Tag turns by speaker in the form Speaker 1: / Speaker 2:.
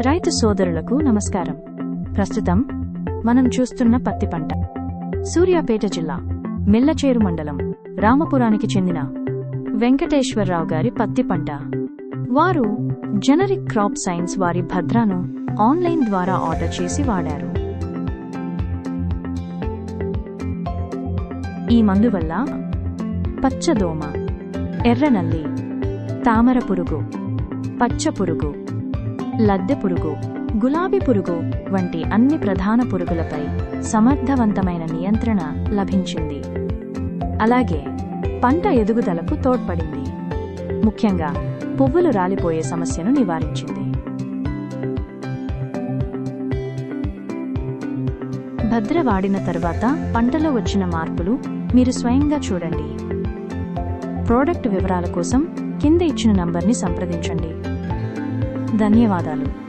Speaker 1: రైతు సోదరులకు నమస్కారం. ప్రస్తుతం మనం చూస్తున్న పత్తి పంట. సూర్యాపేట జిల్లా మిల్లచేరు మండలం రామపురానికి చెందిన వెంకటేశ్వరరావు గారి పత్తి పంట. వారు జనరిక్ క్రాప్ సైన్స్ వారి భద్రాను ఆన్లైన్ ద్వారా ఆర్డర్ చేసి వాడారు. ఈ మందు వల్ల పచ్చదోమ ఎర్రనల్లి తామర పురుగు పచ్చ పురుగు లద్దె పురుగు గులాబీ పురుగు వంటి అన్ని ప్రధాన పురుగులపై సమర్థవంతమైన నియంత్రణ లభించింది. అలాగే పంట ఎదుగుదలకు తోడ్పడింది. ముఖ్యంగా పువ్వులు రాలిపోయే సమస్యను నివారించింది. భద్ర వాడిన తరువాత పంటలో వచ్చిన మార్పులు మీరు స్వయంగా చూడండి. ప్రోడక్ట్ వివరాల కోసం కింద ఇచ్చిన నంబర్ని సంప్రదించండి. ధన్యవాదాలు.